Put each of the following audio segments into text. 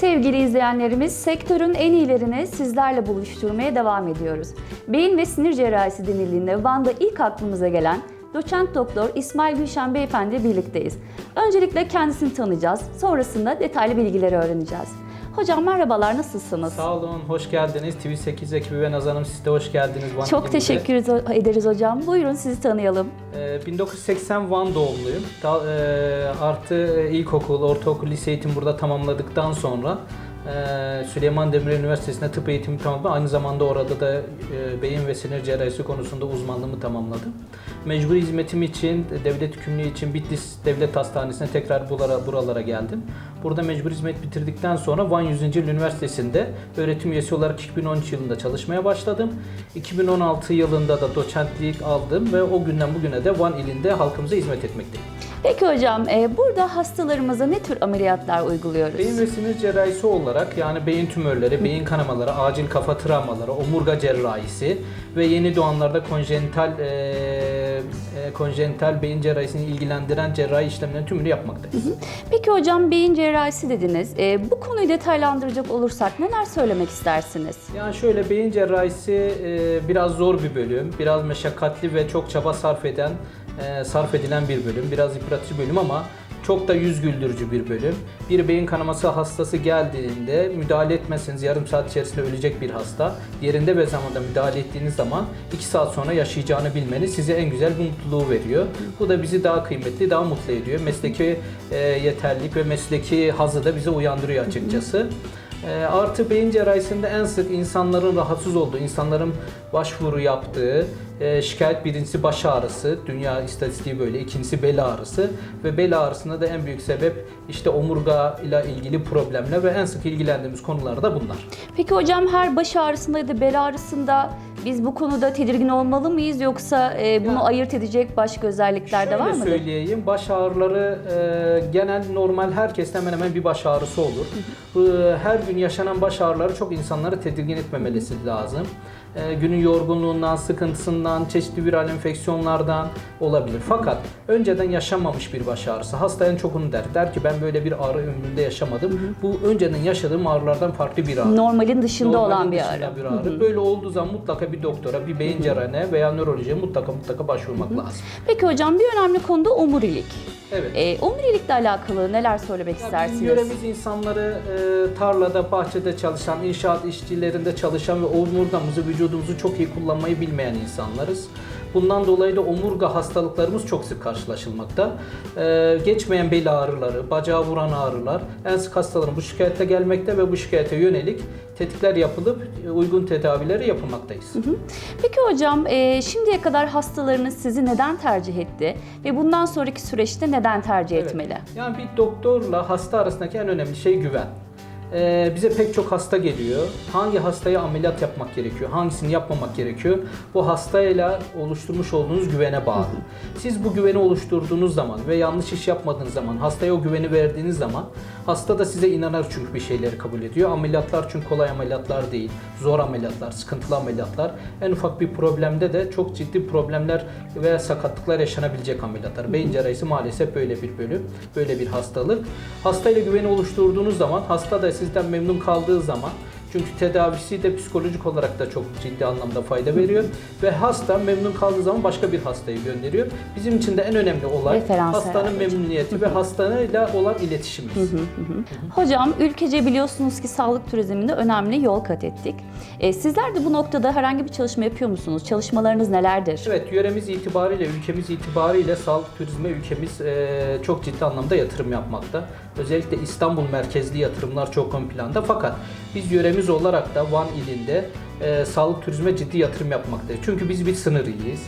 Sevgili izleyenlerimiz, sektörün en iyilerini sizlerle buluşturmaya devam ediyoruz. Beyin ve sinir cerrahisi denildiğinde Van'da ilk aklımıza gelen doçent doktor İsmail Gülşen Beyefendi birlikteyiz. Öncelikle kendisini tanıyacağız, sonrasında detaylı bilgileri öğreneceğiz. Hocam merhabalar, nasılsınız? Sağ olun, hoş geldiniz. TV8 ekibi ve Nazan Hanım siz de hoş geldiniz. Van Çok teşekkür ederiz hocam. Buyurun sizi tanıyalım. Ee, 1980 Van doğumluyum. Da, e, artı ilkokul, ortaokul, lise eğitim burada tamamladıktan sonra e, Süleyman Demirel Üniversitesi'nde tıp eğitimi tamamladım. Aynı zamanda orada da e, beyin ve sinir cerrahisi konusunda uzmanlığımı tamamladım. Mecburi hizmetim için, devlet hükümlülüğü için Bitlis Devlet Hastanesi'ne tekrar buralara, geldim. Burada mecbur hizmet bitirdikten sonra Van 100. Yıl Üniversitesi'nde öğretim üyesi olarak 2013 yılında çalışmaya başladım. 2016 yılında da doçentlik aldım ve o günden bugüne de Van ilinde halkımıza hizmet etmekteyim. Peki hocam, e, burada hastalarımıza ne tür ameliyatlar uyguluyoruz? Beyin ve sinir cerrahisi olarak yani beyin tümörleri, beyin kanamaları, acil kafa travmaları, omurga cerrahisi ve yeni doğanlarda konjenital e, e, konjenital beyin cerrahisini ilgilendiren cerrahi işlemlerin tümünü yapmaktayız. Peki hocam beyin cerrahisi dediniz. E, bu konuyu detaylandıracak olursak neler söylemek istersiniz? Yani şöyle beyin cerrahisi e, biraz zor bir bölüm, biraz meşakkatli ve çok çaba sarf eden, e, sarf edilen bir bölüm, biraz yıpratıcı bölüm ama çok da yüz güldürücü bir bölüm. Bir beyin kanaması hastası geldiğinde müdahale etmezseniz yarım saat içerisinde ölecek bir hasta. Yerinde ve zamanda müdahale ettiğiniz zaman 2 saat sonra yaşayacağını bilmeniz size en güzel bir mutluluğu veriyor. Bu da bizi daha kıymetli, daha mutlu ediyor. Mesleki e, yeterlilik ve mesleki hazı da bize uyandırıyor açıkçası. E, artı beyin cerrahisinde en sık insanların rahatsız olduğu, insanların başvuru yaptığı e, şikayet birincisi baş ağrısı, dünya istatistiği böyle, ikincisi bel ağrısı ve bel ağrısında da en büyük sebep işte omurga ile ilgili problemler ve en sık ilgilendiğimiz konular da bunlar. Peki hocam her baş ağrısında ya da bel ağrısında biz bu konuda tedirgin olmalı mıyız yoksa e, bunu Ya- ayırt edecek başka özellikler de var Şöyle mı? söyleyeyim, baş ağrıları e, genel normal herkeste hemen hemen bir baş ağrısı olur. Bu, her gün yaşanan baş ağrıları çok insanları tedirgin etmemesi lazım. E, günün yorgunluğundan, sıkıntısından, çeşitli viral enfeksiyonlardan olabilir. Fakat önceden yaşanmamış bir baş ağrısı. Hasta en çok onu der. Der ki ben böyle bir ağrı ömrümde yaşamadım. Bu önceden yaşadığım ağrılardan farklı bir ağrı. Normalin dışında Normalin olan bir dışında ağrı. bir ağrı. Böyle olduğu zaman mutlaka bir doktora, bir beyin cerrahine veya nörolojiye mutlaka mutlaka başvurmak lazım. Peki hocam bir önemli konu da omurilik. Evet. E, omurilikle alakalı neler söylemek Ya Bizim istersiniz? yöremiz insanları e, tarlada, bahçede çalışan, inşaat işçilerinde çalışan ve omurgamızı, vücudumuzu çok iyi kullanmayı bilmeyen insanlarız. Bundan dolayı da omurga hastalıklarımız çok sık karşılaşılmakta. E, geçmeyen bel ağrıları, bacağı vuran ağrılar en sık hastaların bu şikayette gelmekte ve bu şikayete yönelik tetkikler yapılıp e, uygun tedavileri yapılmaktayız. Peki hocam e, şimdiye kadar hastalarınız sizi neden tercih etti ve bundan sonraki süreçte neden tercih Evet. etmeli? Yani bir doktorla hasta arasındaki en önemli şey güven. Ee, bize pek çok hasta geliyor. Hangi hastaya ameliyat yapmak gerekiyor, hangisini yapmamak gerekiyor? Bu hastayla oluşturmuş olduğunuz güvene bağlı. Siz bu güveni oluşturduğunuz zaman ve yanlış iş yapmadığınız zaman, hastaya o güveni verdiğiniz zaman hasta da size inanır çünkü bir şeyleri kabul ediyor. Ameliyatlar çünkü kolay ameliyatlar değil. Zor ameliyatlar, sıkıntılı ameliyatlar. En ufak bir problemde de çok ciddi problemler ve sakatlıklar yaşanabilecek ameliyatlar. Beyin cerrahisi maalesef böyle bir bölüm, böyle bir hastalık. Hastayla güveni oluşturduğunuz zaman, hasta da sizden memnun kaldığı zaman çünkü tedavisi de psikolojik olarak da çok ciddi anlamda fayda veriyor ve hasta memnun kaldığı zaman başka bir hastayı gönderiyor. Bizim için de en önemli olay Referans hastanın herhalde. memnuniyeti ve hastanıyla olan iletişimimiz. Hocam ülkece biliyorsunuz ki sağlık turizminde önemli yol kat ettik. E, sizler de bu noktada herhangi bir çalışma yapıyor musunuz? Çalışmalarınız nelerdir? Evet, yöremiz itibariyle, ülkemiz itibariyle sağlık turizme ülkemiz e, çok ciddi anlamda yatırım yapmakta. Özellikle İstanbul merkezli yatırımlar çok ön planda. Fakat biz yöremiz olarak da Van ilinde e, sağlık turizme ciddi yatırım yapmaktayız. Çünkü biz bir sınır iliyiz.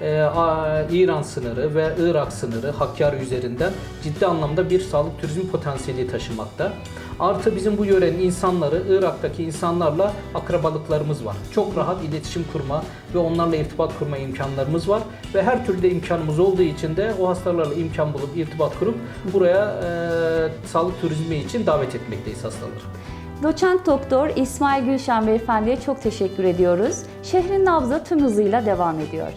E, a- İran sınırı ve Irak sınırı Hakkari üzerinden ciddi anlamda bir sağlık turizmi potansiyeli taşımakta. Artı bizim bu yörenin insanları, Irak'taki insanlarla akrabalıklarımız var. Çok rahat iletişim kurma ve onlarla irtibat kurma imkanlarımız var. Ve her türlü de imkanımız olduğu için de o hastalarla imkan bulup irtibat kurup buraya e, sağlık turizmi için davet etmekteyiz hastaları. Doçent Doktor İsmail Gülşen Beyefendi'ye çok teşekkür ediyoruz. Şehrin nabzı tüm hızıyla devam ediyor.